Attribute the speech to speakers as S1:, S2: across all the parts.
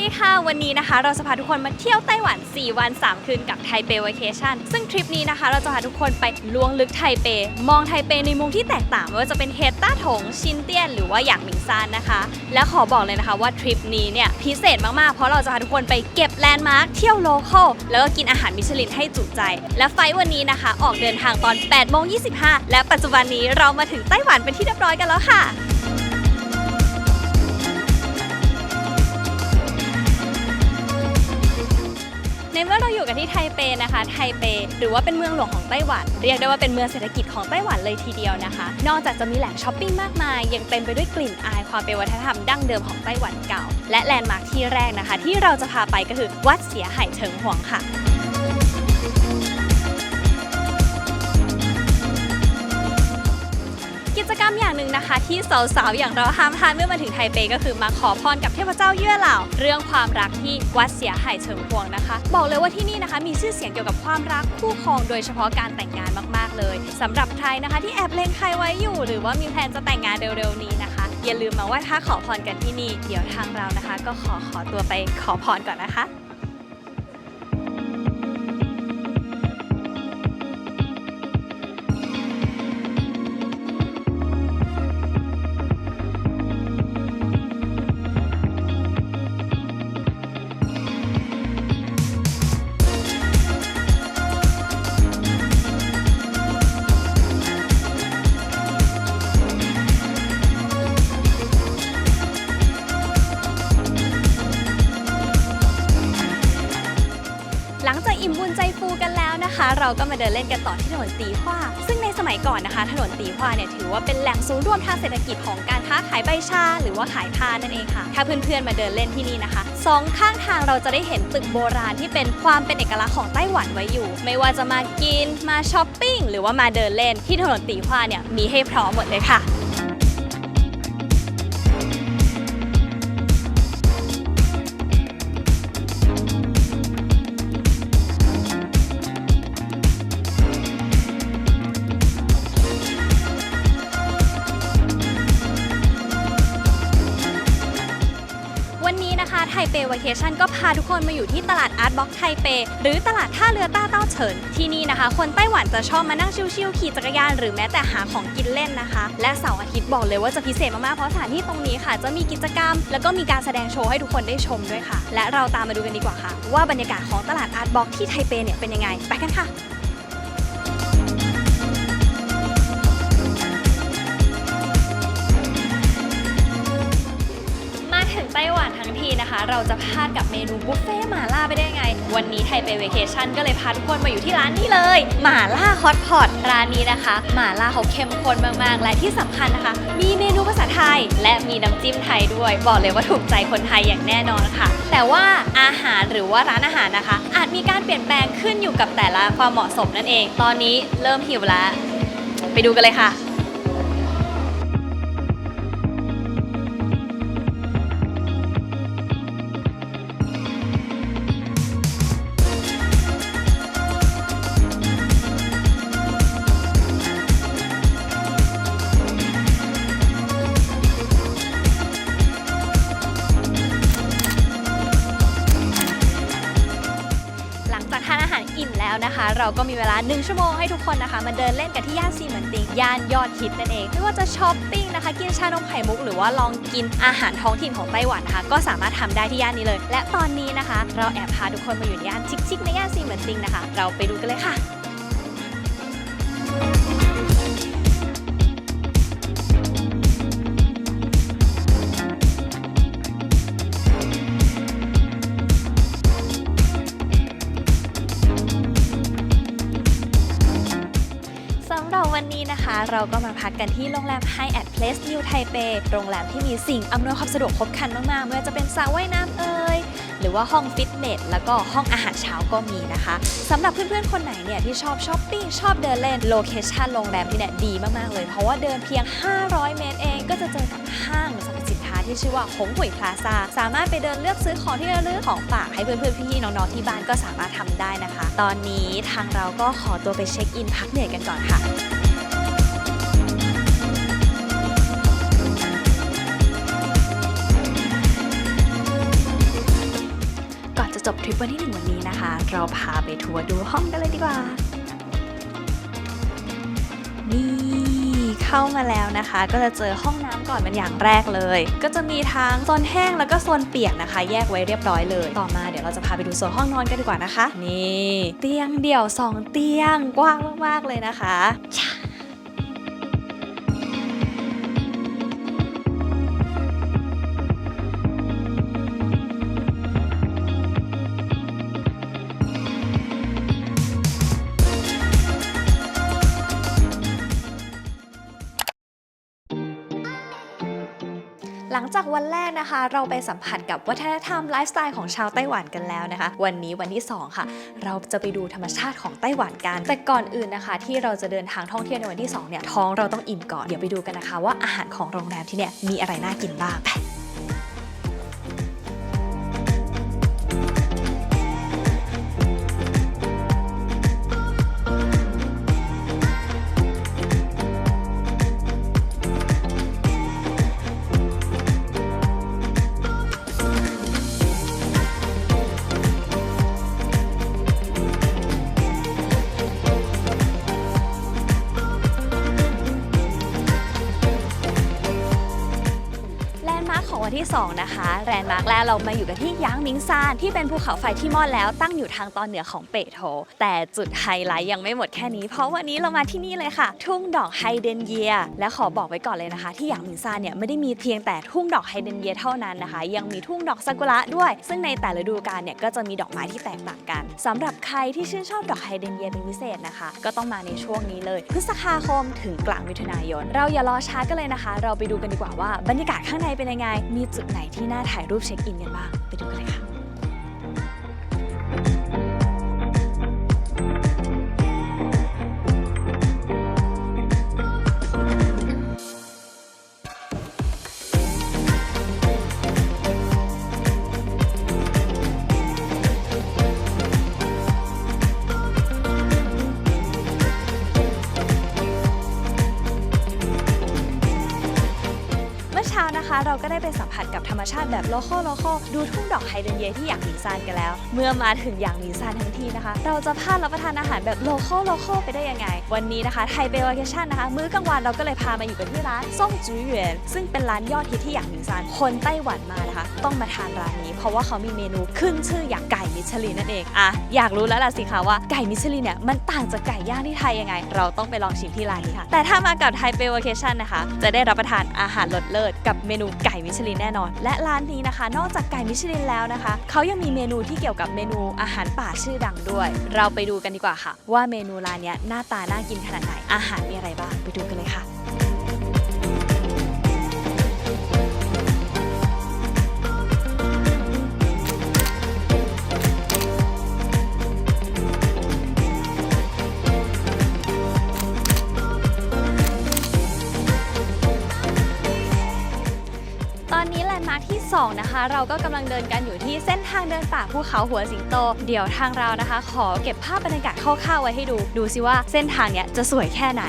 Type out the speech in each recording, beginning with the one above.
S1: ดีค่ะวันนี้นะคะ เราจะพาทุกคนมาเที่ยวไต้หวัน 4 วัน 3 คืนกับไทเป v a c a t i o n ซึ่งทริปนี้นะคะ เราจะพาทุกคนไปล้วงลึกไทเป มองไทเปในมุมที่แตกต่างไม่ว่าจะเป็นเฮต้าถงชินเตียน หรือว่าอย่างหมิงซานนะคะ และขอบอกเลยนะคะว่าทริปนี้เนี่ยพิเศษมากๆ เพราะเราจะพาทุกคนไปเก็บแลนด์มาร์คเที่ยวโลเคอลแล้วก็กินอาหารมิชลินให้จุใจ และไฟล์วันนี้นะคะ ออกเดินทางตอน8โมง25 และปัจจุบันนี้เรามาถึงไต้หวันเป็นที่เรียบร้อยกันแล้วค่ะ เมื่อเราอยู่กันที่ไทเปนะคะ ไทเป หรือว่าเป็นเมืองหลวงของไต้หวัน เรียกได้ว่าเป็นเมืองเศรษฐกิจของไต้หวันเลยทีเดียวนะคะ นอกจากจะมีแหล่งช้อปปิ้งมากมาย ยังเต็มไปด้วยกลิ่นอายความเป็นวัฒนธรรมดั้งเดิมของไต้หวันเก่า และแลนด์มาร์คที่แรกนะคะ ที่เราจะพาไปก็คือวัดเสียไห่เฉิงหวงค่ะ กรรมอย่างหนึ่งนะคะ ที่สาวๆอย่างเราห้ามพลาดเมื่อมาถึงไทเปก็คือมาขอพรกับเทพเจ้าเยื่อเหล่า เรื่องความรักที่วัดเสียไห่เฉิงพวงนะคะ บอกเลยว่าที่นี่นะคะ มีชื่อเสียงเกี่ยวกับความรักคู่ครองโดยเฉพาะการแต่งงานมากๆเลยสำหรับใครนะคะที่แอบเล็งใครไว้อยู่ หรือว่ามีแพลนจะแต่งงานเร็วๆนี้นะคะ อย่าลืมมาไหว่าถ้าขอพรกันที่นี่ เดี๋ยวทางเรานะคะ ก็ขอขอตัวไปขอพรก่อนนะคะ เราก็มาเดินเล่นกันต่อที่ถนนตีขว้า ซึ่งในสมัยก่อนนะคะ ถนนตีขว้าเนี่ยถือว่าเป็นแหล่งศูนย์รวมทางเศรษฐกิจของการค้าขายใบชา หรือว่าขายผ้านั่นเองค่ะ ถ้าเพื่อนๆมาเดินเล่นที่นี่นะคะสองข้างทางเราจะได้เห็นตึกโบราณที่เป็นความเป็นเอกลักษณ์ของไต้หวันไว้อยู่ ไม่ว่าจะมากินมาช้อปปิ้งหรือว่ามาเดินเล่นที่ถนนตีขว้าเนี่ยมีให้พร้อมหมดเลยค่ะ เปว a เคชั่นก็พาทุกคนมาอยู่ที่ตลาดอาร์ตบ็อกไทเป หรือตลาดท่าเรือต้าเต้าเฉิน ที่นี่นะคะ คนไต้หวันจะชอบมานั่งชิลๆขี่จักรยานหรือแม้แต่หาของกินเล่นนะคะ และเสาร์อาทิตย์บอกเลยว่าจะพิเศษมากๆ เพราะสถานที่ตรงนี้ค่ะ จะมีกิจกรรม แล้วก็มีการแสดงโชว์ให้ทุกคนได้ชมด้วยค่ะ และเราตามมาดูกันดีกว่าค่ะ ว่าบรรยากาศของตลาดอาร์ตบ็อกที่ไทเปเนี่ยเป็นยังไง ไปกันค่ะ ต้หวันทั้งทีนะคะ เราจะพลาดกับเมนูบุฟเฟ่หม่าล่าไปได้ยังไง วันนี้ไทยไปเวเคชั่นก็เลยพาทุกคนมาอยู่ที่ร้านนี้เลยหม่าล่าฮอตพอตร้านนี้นะคะหม่าล่าเขาเข้มข้นมากๆ และที่สำคัญนะคะ มีเมนูภาษาไทย และมีน้ำจิ้มไทยด้วย บอกเลยว่าถูกใจคนไทยอย่างแน่นอนค่ะ แต่ว่าอาหารหรือว่าร้านอาหารนะคะ อาจมีการเปลี่ยนแปลงขึ้นอยู่กับแต่ละความเหมาะสมนั่นเอง ตอนนี้เริ่มหิวแล้ว ไปดูกันเลยค่ะ เราก็มีเวลา 1 ชั่วโมงให้ทุกคนนะคะ มาเดินเล่นกันที่ย่านซีเหมือนติงย่านยอดฮิตนั่นเอง ไม่ว่าจะช้อปปิ้งนะคะ กินชานมไข่มุก หรือว่าลองกินอาหารท้องถิ่นของไต้หวันนะคะ ก็สามารถทำได้ที่ย่านนี้เลย และตอนนี้นะคะ เราแอบพาทุกคนมาอยู่ในย่านชิคๆในย่านซีเหมือนติงนะคะ เราไปดูกันเลยค่ะ หรับวันนี้นะคะ เราก็มาพักกันที่โรงแรม High at Place New Taipei โรงแรมที่มีสิ่งอำนวยความสะดวกครบครันมากๆไม่ว่าจะเป็นสระว่ายน้ำเอ่ยหรือว่าห้องฟิตเนสแล้วก็ห้องอาหารเช้าก็มีนะคะสำหรับเพื่อนๆ คนไหนเนี่ยที่ชอบช้อปปิ้งชอบเดินเล่นโลเคชั่นโรงแรมที่เนี่ยดีมากๆเลย เพราะว่าเดินเพียง 500 เมตรเองก็จะเจอกับห้างสรรพ ที่ชื่อว่าหงหุยพลาซาสามารถไปเดินเลือกซื้อของที่ระลึกของฝากให้เพื่อนๆพี่ๆน้องๆที่บ้านก็สามารถทำได้นะคะ ตอนนี้ทางเราก็ขอตัวไปเช็คอินพักเหนื่อยกันก่อนค่ะจะจบทริปวันที่หนึ่งวันนี้นะคะ เราพาไปทัวร์ดูห้องกันเลยดีกว่า เข้ามาแล้วนะคะ ก็จะเจอห้องน้ำก่อนเป็นอย่างแรกเลย ก็จะมีทั้งโซนแห้งแล้วก็โซนเปียกนะคะ แยกไว้เรียบร้อยเลย ต่อมาเดี๋ยวเราจะพาไปดูโซนห้องนอนกันดีกว่านะคะ นี่ เตียงเดี่ยว 2 เตียงกว้างมากๆเลยนะคะ จากวันแรกนะคะ เราไปสัมผัสกับวัฒนธรรมไลฟ์สไตล์ของชาวไต้หวันกันแล้วนะคะ วันนี้วันที่ 2 ค่ะ เราจะไปดูธรรมชาติของไต้หวันกัน แต่ก่อนอื่นนะคะ ที่เราจะเดินทางท่องเที่ยวในวันที่2เนี่ยท้องเราต้องอิ่มก่อนเดี๋ยวไปดูกันนะคะ ว่าอาหารของโรงแรมที่เนี่ยมีอะไรน่ากินบ้างไป 2 นะคะแลนด์มาร์คแรกเรามาอยู่กันที่ยางมิงซานที่เป็นภูเขาไฟที่มอดแล้วตั้งอยู่ทางตอนเหนือของเปโถแต่จุดไฮไลท์ยังไม่หมดแค่นี้ เพราะวันนี้เรามาที่นี่เลยค่ะ ทุ่งดอกไฮเดนเยีย และขอบอกไว้ก่อนเลยนะคะ ที่ยางมิงซานเนี่ยไม่ได้มีเพียงแต่ทุ่งดอกไฮเดนเยียเท่านั้นนะคะ ยังมีทุ่งดอกซากุระด้วย ซึ่งในแต่ละฤดูกาลเนี่ยก็จะมีดอกไม้ที่แตกต่างกันสำหรับใครที่ชื่นชอบดอกไฮเดนเยียเป็นพิเศษนะคะ ก็ต้องมาในช่วงนี้เลย พฤษภาคมถึงกลางมิถุนายน เราอย่ารอช้ากันเลยนะคะ เราไปดูกันดีกว่าว่าบรรยากาศข้างในเป็นยังไงมีจุดไหนที่น่าถ่ายรูปเช็คอินกันบ้าง ไปดูกันเลยค่ะ มชาติแบบโลคอลโลคอลดูทุ่งดอกไฮเดรนเยที่อย่างหมิงซานกันแล้ว เมื่อมาถึงอย่างหมิงซานทั้งทีนะคะ เราจะพลาดรับประทานอาหารแบบโลคอลโลคอลไปได้ยังไง วันนี้นะคะไทเปวาเคชั่นนะคะ มื้อกลางวันเราก็เลยพามาอยู่กันที่ร้านส้มจื้อเหวียนซึ่งเป็นร้านยอดฮิตที่อย่างหมิงซานคนไต้หวันมานะคะ ต้องมาทานร้านนี้ เพราะว่าเขามีเมนูขึ้นชื่ออย่างไก่มิชลินนั่นเองอะอยากรู้แล้วล่ะสิคะว่าไก่มิชลินเนี่ยมันต่างจากไก่ย่างที่ไทยยังไง เราต้องไปลองชิมที่ร้านนี้ค่ะแต่ถ้ามากับไทเปวาเคชั่นนะคะ จะได้รับประทานอาหารรสเลิศกับเมนูไก่มิชลินแน่นอนและและร้านนี้นะคะ นอกจากไก่มิชลินแล้วนะคะ เขายังมีเมนูที่เกี่ยวกับเมนูอาหารป่าชื่อดังด้วย เราไปดูกันดีกว่าค่ะ ว่าเมนูร้านเนี้ยหน้าตาน่ากินขนาดไหนอาหารมีอะไรบ้างไปดูกันเลยค่ะ 2 นะคะ เราก็กำลังเดินกันอยู่ที่เส้นทางเดินป่าภูเขาหัวสิงโต เดี๋ยวทางเรานะคะ ขอเก็บภาพบรรยากาศคร่าวๆไว้ให้ดู ดูสิว่าเส้นทางเนี้ยจะสวยแค่ไหน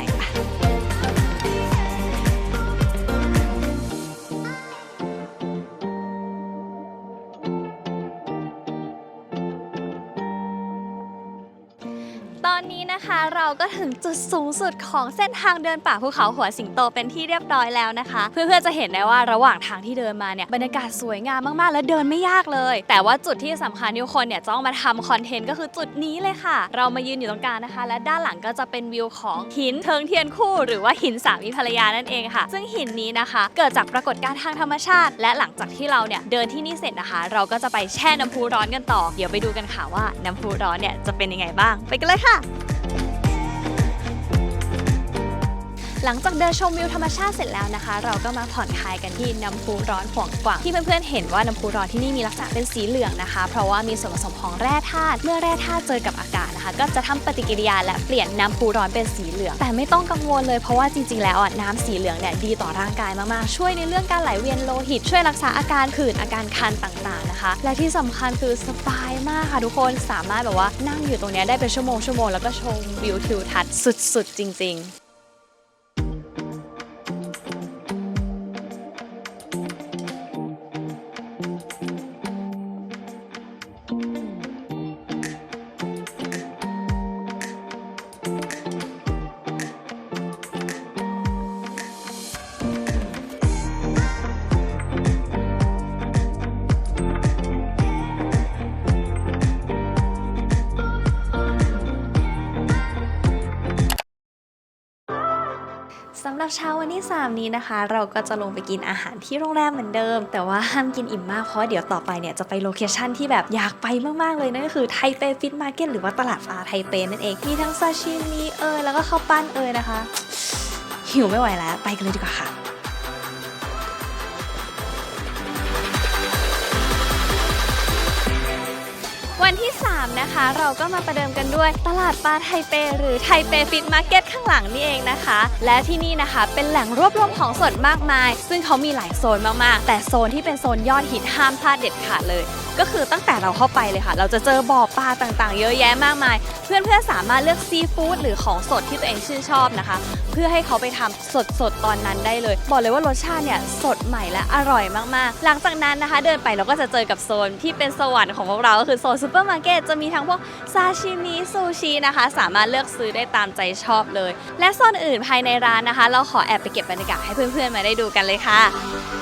S1: ตอนนี้ นะคะ เราก็ถึงจุดสูงสุดของเส้นทางเดินป่าภูเขาหัวสิงโตเป็นที่เรียบร้อยแล้วนะคะ เพื่อนๆจะเห็นได้ว่าระหว่างทางที่เดินมาเนี่ยบรรยากาศสวยงามมากๆ และเดินไม่ยากเลย แต่ว่าจุดที่สำคัญที่ทุกคนเนี่ยจะต้องมาทำคอนเทนต์ก็คือจุดนี้เลยค่ะ เรามายืนอยู่ตรงกลางนะคะ และด้านหลังก็จะเป็นวิวของหินเทิงเทียนคู่หรือว่าหินสามีภรรยานั่นเองค่ะ ซึ่งหินนี้นะคะ เกิดจากปรากฏการณ์ทางธรรมชาติ และหลังจากที่เราเนี่ยเดินที่นี่เสร็จนะคะ เราก็จะไปแช่น้ำพุร้อนกันต่อ เดี๋ยวไปดูกันค่ะว่าน้ำพุร้อนเนี่ยจะเป็นยังไงบ้าง ไปกันเลยค่ะ หลังจากเดินชมวิวธรรมชาติเสร็จแล้วนะคะ เราก็มาผ่อนคลายกันที่น้ำพุร้อนห่วงกว่างที่เพื่อนๆเห็นว่าน้ำพุร้อนที่นี่มีลักษณะเป็นสีเหลืองนะคะ เพราะว่ามีส่วนผสมของแร่ธาตุเมื่อแร่ธาตุเจอกับอากาศนะคะ ก็จะทำปฏิกิริยาและเปลี่ยนน้ำพุร้อนเป็นสีเหลือง แต่ไม่ต้องกังวลเลยเพราะว่าจริงๆแล้วอะน้ำสีเหลืองเนี่ยดีต่อร่างกายมากๆช่วยในเรื่องการไหลเวียนโลหิต ช่วยรักษาอาการผื่นอาการคันต่างๆนะคะ และที่สำคัญคือสบายมากค่ะทุกคนสามารถแบบว่านั่งอยู่ตรงนี้ได้เป็นชั่วโมงชั่วโมงแล้วก็ชมวิวทิวทัศน์สุดๆ จริง ๆ
S2: หลับ
S1: เช้าวันที่ 3 นี้นะคะ เราก็จะลงไปกินอาหารที่โรงแรมเหมือนเดิม แต่ว่าห้ามกินอิ่มมากเพราะเดี๋ยวต่อไปเนี่ยจะไปโลเคชั่นที่แบบอยากไปมากๆเลยนั่นก็คือไทเปฟิตมาร์เก็ตหรือว่าตลาดปลาไทเปนั่นเองมีทั้งซาชิมิเอยแล้วก็ข้าวปั้นเอยนะคะ หิวไม่ไหวแล้ว ไปกันเลยดีกว่าค่ะ 3 นะคะ เราก็มาประเดิมกันด้วยตลาดปลาไทเป หรือไทเปฟิตมาร์เก็ตข้างหลังนี่เองนะคะ และที่นี่นะคะเป็นแหล่งรวบรวมของสดมากมาย ซึ่งเขามีหลายโซนมากๆ แต่โซนที่เป็นโซนยอดฮิตห้ามพลาดเด็ดขาดเลย ก็คือตั้งแต่เราเข้าไปเลยค่ะ เราจะเจอบ่อปลาต่างๆ เยอะแยะมากมาย เพื่อนๆสามารถเลือกซีฟู้ดหรือของสดที่ตัวเองชื่นชอบนะคะ เพื่อให้เขาไปทำสดๆตอนนั้นได้เลย บอกเลยว่ารสชาติเนี่ยสดใหม่และอร่อยมากๆ หลังจากนั้นนะคะ เดินไปเราก็จะเจอกับโซนที่เป็นสวรรค์ของพวกเราก็คือโซนซูเปอร์มาร์เก็ตจะมีทั้งพวกซาชิมิซูชินะคะ สามารถเลือกซื้อได้ตามใจชอบเลย และโซนอื่นภายในร้านนะคะ เราขอแอบไปเก็บบรรยากาศให้เพื่อนๆมาได้ดูกันเลยค่ะ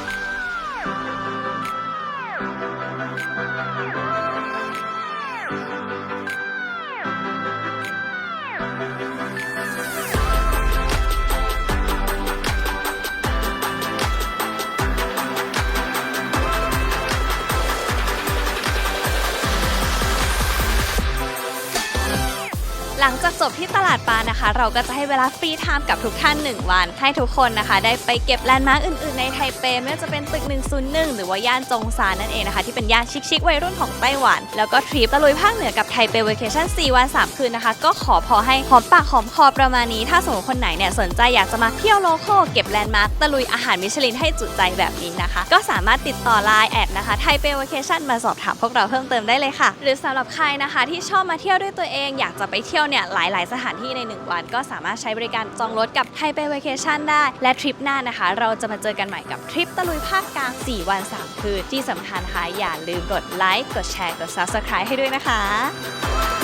S1: จากจบที่ตลาดปลานะคะ เราก็จะให้เวลาฟรีไทม์กับทุกท่าน 1 วัน ให้ทุกคนนะคะ ได้ไปเก็บแลนด์มาร์กอื่นๆ ในไทเปไม่ว่าจะเป็นตึก 101 หรือว่าย่านจงซานนั่นเองนะคะ ที่เป็นย่านชิคๆวัยรุ่นของไต้หวัน แล้วก็ทริปตะลุยภาคเหนือกับไทเปเวเคชั่น4วัน 3 คืนนะคะ ก็ขอพอให้หอมปากหอมคอประมาณนี้ ถ้าสมมติคนไหนเนี่ยสนใจอยากจะมาเที่ยวโลคอลเก็บแลนด์มาร์กตะลุยอาหารมิชลินให้จุใจแบบนี้นะคะ ก็สามารถติดต่อไลน์แอดนะคะไทเปเวเคชั่นมาสอบถามพวกเราเพิ่มเติมได้เลยค่ะ หรือสำหรับใครนะคะ ที่ชอบมาเที่ยวด้วยตัวเองอยากจะไปเที่ยวเนี่ยลาย ๆ สถานที่ใน 1 วัน ก็สามารถใช้บริการจองรถกับไทยเปเวเคชั่นได้ และทริปหน้านะคะ เราจะมาเจอกันใหม่กับทริปตะลุยภาคกลาง 4 วัน 3 คืนที่สำคัญค่ะอย่าลืมกดไลค์กดแชร์กด subscribe ให้ด้วยนะคะ